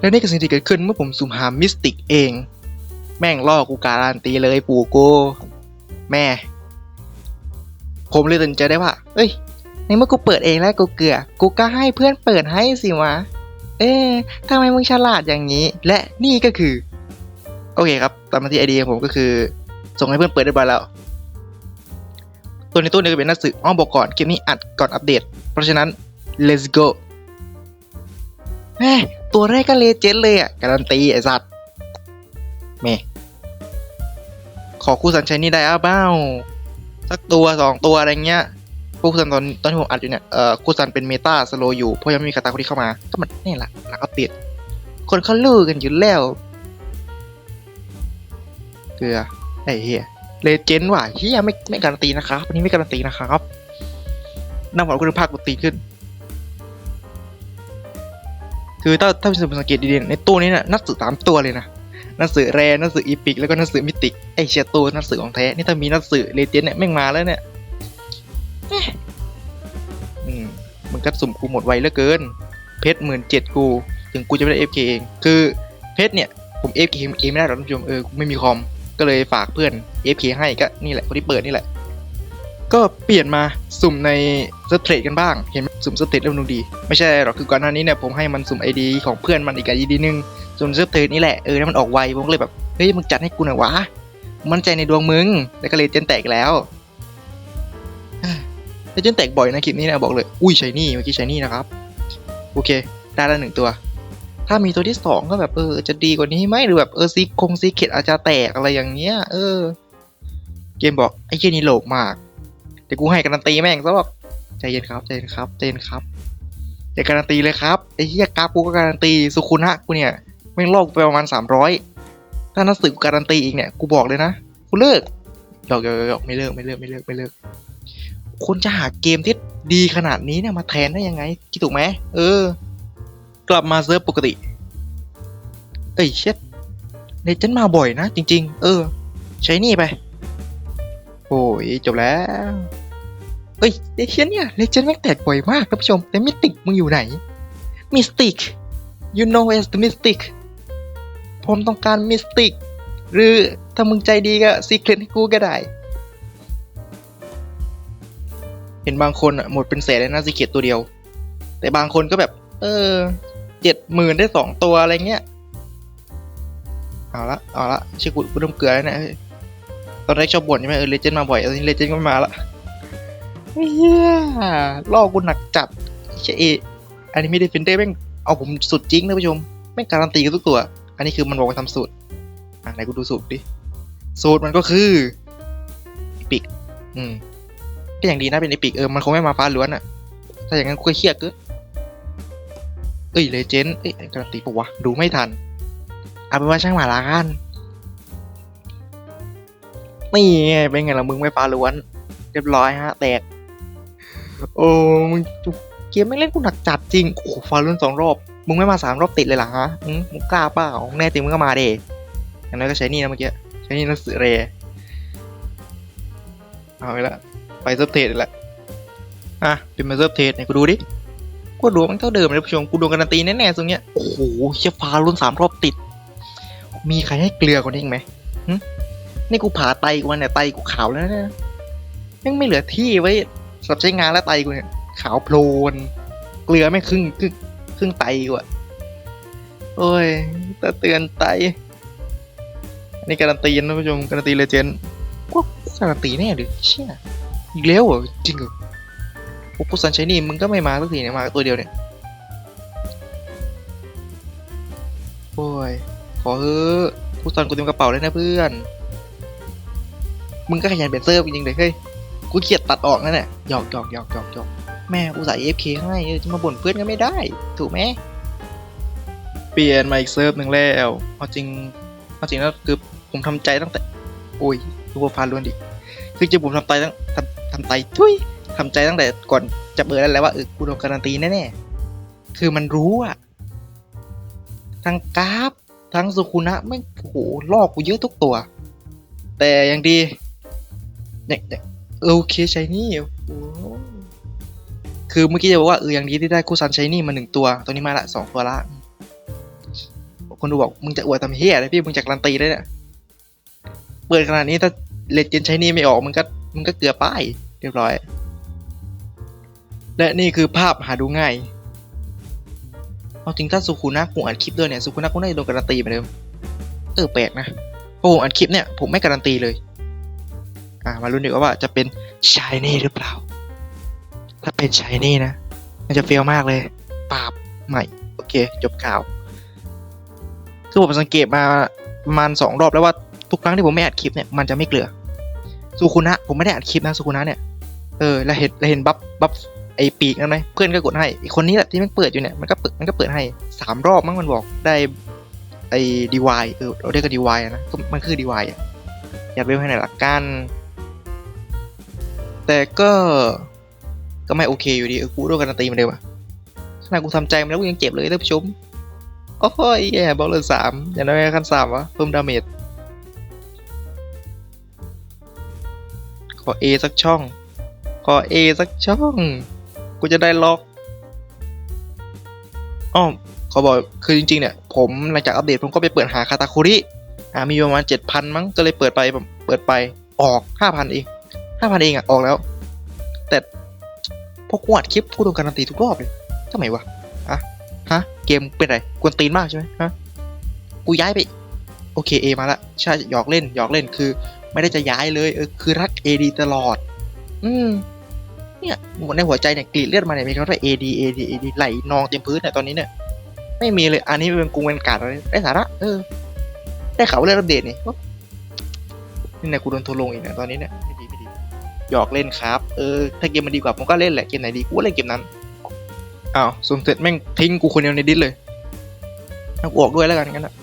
และนี่คือสิ่งที่เกิดขึ้นเมื่อผมสุ่มหามิสติกเอง แม่งล่อกูการันตีเลยปู่กูแม่ ผมเลยตัดสินใจได้ว่า เอ้ย ในเมื่อกูเปิดเองแล้วกูเกลือ กูก็ให้เพื่อนเปิดให้สิวะ เอ๊ะทำไมมึงฉลาดอย่างนี้ และนี่ก็คือ โอเคครับ ตามที่ไอเดียผมก็คือ ส่งให้เพื่อนเปิดได้บร้อยแล้ว ตัวในตู้นี้ก็เป็นหนังสืออ้อมบอกก่อนเกมนี้อัดก่อนอัปเดต เพราะฉะนั้น let's go แม่ ตัวแรกก็เลเจนด์เลยอะ การันตีไอ้สัตว์แม่ขอคู่สัญชัยนี่ได้อ้าเบ้าสักตัวสองตัวอะไรเงี้ยคู่สันตอนตอนที่ผมอัดอยู่เนี่ยเอ่อคู่สันเป็นเมตาสโลอยู่เพราะยังไม่มีคาตาคนที่เข้ามา ก็มันนี่แหละหลักอัปเดตคนเขาลือกันอยู่แล้ว เกลือไอ้เฮียเลเจนด์ว่ะเฮียไม่ไม่การันตีนะครับอันนี้ไม่การันตีนะครับน้ำหวานคุณภาพกูตีขึ้น คือถ้าถ้าเป็นสังเกตดีๆในตู้นี้เนี่ยหนักสือสามตัวเลยนะหนังสือแรหนังสืออีพิกแล้วก็หนังสือมิติกไอเชียตัวหนังสือของแท้นี่ถ้ามีหนังสือเลเจนด์เนี่ยแม่งมาแล้วเนี่ยอืมมันก็สุ่มกูหมดไวเหลือเกิน เพชรหมื่นเจ็ดกู ถึงกูจะไม่ได้เอฟเคเองคือเพชรเนี่ยผมเอฟเคเองไม่ได้หรอกท่านผู้ชมเออไม่มีคอมก็เลยฝากเพื่อนเอฟเคให้ก็นี่แหละคนที่เปิดนี่แหละ ก็เปลี่ยนมาสุ่มในสเซิร์ฟเทกันบ้าง เห็นไหมสุ่มสเซิร์ฟเทเริ่มดูดี ไม่ใช่หรอกคือก่อนหน้านี้เนี่ยผมให้มันสุ่มไอดีของเพื่อนมันอีกไอดีนึงส่วนเซิร์ฟเทนี่แหละเออแล้วมันออกไวผมก็เลยแบบเฮ้ยมึงจัดให้กูหน่อยวะมั่นใจในดวงมึงแล้วก็เลยเจนแตกแล้วเลเจนแตกบ่อยนะคลิปนี้นะบอกเลย อุ้ยใชนี่เมื่อกี้ใชนี่นะครับ โอเค ได้แล้วหนึ่งตัว ถ้ามีตัวที่สองก็แบบเออ จะดีกว่านี้ไหมหรือแบบเออซีคงซีเกตอาจจะแตกอะไรอย่างเงี้ย เออ เกมบอกไอ้เจนี่โหลกมาก ดี๋ยวกูให้การันตีแม่งซะแบบใจเย็นครับใจเย็นครับใจเย็นครับอย่าการันตีเลยครับไอ้เหี้ยกราฟกูก็การันตีสุขุนฮะกูเนี่ยแม่งลอกไปประมาณสามร้อยถ้าหนักสือกูการันตีอีกเนี่ยกูบอกเลยนะกูเลิกหยอกหยอกหยอกไม่เลิกไม่เลิกไม่เลิกไม่เลิกคุณจะหาเกมที่ดีขนาดนี้เนี่ยมาแทนได้ยังไงคิดถูกไหมเออ กลับมาเซิร์ฟปกติเอ้ยเช็ดเนเจนมาบ่อยนะจริง ๆ เออ ใช้นี่ไป โอ้ยจบแล้ว เอ้ยเดเชียนเนี่ยเลเจนด์แม่งแตกบ่อยมากท่านผู้ชมแต่มิสติกมึงอยู่ไหนมิสติก you know as the mystic ผมต้องการมิสติก หรือถ้ามึงใจดีก็ซีเครตให้กูก็ได้ เห็นบางคนอะหมดเป็นแสนเลยนะซีเครตตัวเดียว แต่บางคนก็แบบ เออเจ็ดหมื่นได้สองตัวอะไรเงี้ย เอาละเอาละเชื่อกูกูเริ่มเกลือแล้วนะตอนแรกชอบบ่นใช่ไหมเออเลเจนด์มาบ่อยตอนนี้เลเจนด์ก็ไม่มาละ เฮียล่อกูหนักจัดเชเออันนี้ไม่ได้ฟินเต้แม่งเอาผมสุดจริงนะผู้ชมแม่งการันตีกันทุกตัว อันนี้คือมันบอกว่าทำสูตรอะไหนกูดูสูตรดิ สูตรมันก็คืออีปิก อืมก็อย่างดีนะเป็นอีปิกเออมันคงไม่มาฟ้าล้วนอะถ้าอย่างนั้นกูก็เครียดเกินเอ้ยเลเจนด์เอ้ยการันตีปะวะดูไม่ทันเอาเป็นว่าช่างหมาละกันนี่เป็นไงล่ะมึงไม่ฟ้าล้วน เรียบร้อยฮะ แตก โอ้มึงเกมไม่เล่นกูหนักจัดจริง โอ้ฟาล้วนสองรอบ มึงไม่มาสามรอบติดเลยหรอฮะมึงกล้าเปล่าแน่จริงมึงก็มาเดอย่างน้อยก็ใช้นี่นะเมื่อกี้ ใช้นี่นังสือเรเอาไปละ ไปเซิร์ฟเทรดละ อะ เป็นมาเซิร์ฟเทรดไหนกูดูดิ กูดูมันเท่าเดิมเลยผู้ชม กูโดนการันตีแน่ๆตรงเนี้ย โอ้โหเชี่ยฟาล้วนสามรอบติด มีใครให้เกลือกว่านี้อีกไหมนี่กูผ่าไตกูเนี่ยไตกูขาวแล้วนะยังไม่เหลือที่ไว้ สำหรับใช้งานแล้วไตกูเนี่ย ขาวโพลน เกลือไม่ครึ่งครึ่งครึ่งไตกูอะโอ้ยต่เตือนไต อันนี่การันตีนะท่านผู้ชม การันตีเลเจนด์กูกูการันตีแน่ดิเชี่ยอีกแล้วเหรอจริงเหรอกูสันใช้นี่มึงก็ไม่มาสักทีเนี่ยมาตัวเดียวเนี่ยโอ้ยขอเฮ้อกูสันกูเต็มกระเป๋าเลยนะเพื่อน มึงก็ขยันเป็นเซิร์ฟจริงๆเลยเฮ้ย กูเกลียดตัดออกนั่นแหละหยอกหยอกหยอกหยอกหยอกแม่กูใส่ AFK ให้เออจะมาบ่นเพื่อนก็ไม่ได้ ถูกไหมเปลี่ยนมาอีกเซิร์ฟหนึ่งแล้วเอาจริงเอาจริงแล้วคือผมทำใจตั้งแต่ โอ้ยดูว่าฟาล้วนดิคือจะผมทำใจตั้งทำทำใจทุยทำใจตั้งแต่ก่อนจะเปิดแล้วแหละว่าเออกูโดนการันตีแน่ๆคือมันรู้อะทั้งกราฟทั้งสุคุนะไม่งโอ้โหลอกกูเยอะทุกตัว แต่ยังดีเนี่ย เออโอเคใช้นี่โอ้คือเมื่อกี้จะบอกว่าเอออย่างดีที่ได้คู่ซันใช้นี่มาหนึ่งตัว ตัวนี้มาละสองตัวละ คนดูบอกมึงจะอวดทำเฮียอะไรพี่มึงจาการันตีได้เนี่ย เปิดขนาดนี้ถ้าเลเจนใช้นี่ไม่ออกมึงก็มึงก็เกลือป้ายเรียบร้อย และนี่คือภาพหาดูง่าย เอาจริงถ้าสุคุนะกูอัดคลิปด้วยเนี่ยสุคุนะกูน่าจะโดนการันตีเหมือนเดิม เออแปลกนะเพราะผมอัดคลิปเนี่ยผมไม่การันตีเลย อ่ามาลุ้นดีกว่าว่าจะเป็นชายนี่หรือเปล่า ถ้าเป็นชายนี่นะมันจะเฟี้ยวมากเลยปราบใหม่ โอเค จบข่าว คือผมสังเกตมาประมาณสองรอบแล้วว่าทุกครั้งที่ผมไม่อัดคลิปเนี่ยมันจะไม่เกลือสุคุนะผมไม่ได้อัดคลิปนะสุคุนะเนี่ยเออแล้วเห็นแล้วเห็นบัฟบัฟไอปีกนั่นไหมเพื่อนก็กดให้อีกคนนี้แหละที่มันเปิดอยู่เนี่ยมันก็เปิดมันก็เปิดให้สามรอบมั้งมันบอกได้ไอดีวายเออเราเรียกกันดีวายนะก็มันคือดีวายอะอยากเวลให้หน่อยละกัน แต่ก็ก็ไม่โอเคอยู่ดีเออกูโดนการันตีมาเดิมอะขนาดกูทำใจมาแล้วกูยังเจ็บเลยท่านผู้ชมโอ้ยแย่บอลเลยสามอย่างน้อยขั้นสามวะเพิ่มดาเมจขอ A สักช่อง ขอ A สักช่อง กูจะได้ล็อกอ้อเขาบอกคือจริงๆเนี่ย ผมหลังจากอัปเดตผมก็ไปเปิดหาคาตาคุริอ่ามีประมาณเจ็ดพันมั้งก็เลยเปิดไปเปิดไปออกห้าพันเอง ห้าพันเองอะ ออกแล้ว แต่พวกกูอัดคลิปกูโดนการันตีทุกรอบเลยทำไมวะฮะ เกมเป็นไร กวนตีนมากใช่ไหมฮะ กูย้ายไป โอเคเอมาละ ใช่ หยอกเล่น หยอกเล่น คือ ไม่ได้จะย้ายเลย เออ คือรักเอดีตลอด อืม เนี่ยหมดในหัวใจเนี่ยกรีดเลือดมาเนี่ยมีคำว่าเอดีเอดีเอดีไหลนองเต็มพื้นเนี่ยตอนนี้เนี่ย ไม่มีเลย อันนี้เป็นกรุงเป็นกาดอะไรได้สาระ เออ ได้ข่าวว่าเรื่องอัปเดตนี่นี่เนี่ยกูโดนทัวร์ลงอีกเนี่ยตอนนี้เนี่ยไม่ดีไม่ดี หยอกเล่นครับ เออ ถ้าเกมมันดีกว่าผมก็เล่นแหละ เกมไหนดีกูเล่นเกมนั้น อ้าวสุ่มเสร็จแม่งทิ้งกูคนเดียวในดิสเลยเอากูออกด้วยแล้วกันกันนะ